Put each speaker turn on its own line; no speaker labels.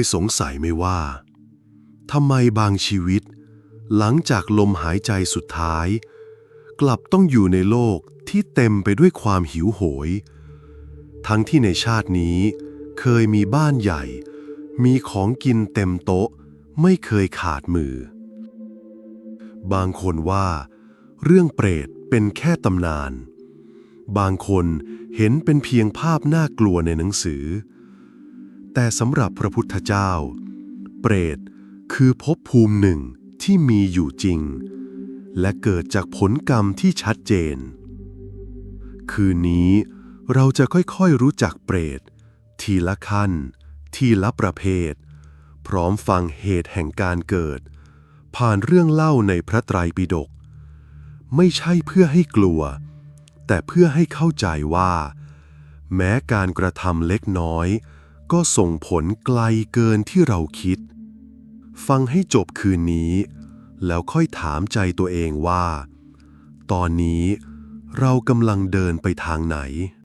ยสงสัยไหมว่าทำไมบางชีวิต หลังจากลมหายใจสุดท้าย กลับต้องอยู่ในโลกที่เต็มไปด้วยความหิวโหย ทั้งที่ในชาตินี้ เคยมีบ้านใหญ่ มีของกินเต็มโต๊ะ ไม่เคยขาดมือ บางคนว่า เรื่องเปรตเป็นแค่ตำนาน บางคนเห็นเป็นเพียงภาพน่ากลัวในหนังสือ แต่สำหรับพระพุทธเจ้า เปรตคือภพภูมิหนึ่งที่มีอยู่จริง และเกิดจากผลกรรมที่ชัดเจน คืนนี้เราจะค่อยๆรู้จักเปรต ทีละขั้น ทีละประเภท พร้อมฟังเหตุแห่งการเกิด ผ่านเรื่องเล่าในพระไตรปิฎกไม่ใช่เพื่อให้กลัว แต่เพื่อให้เข้าใจว่า แม้การกระทำเล็กน้อย ก็ส่งผลไกลเกินที่เราคิด ฟังให้จบคืนนี้ แล้วค่อยถามใจตัวเองว่า ตอนนี้เรากำลังเดินไปทางไหน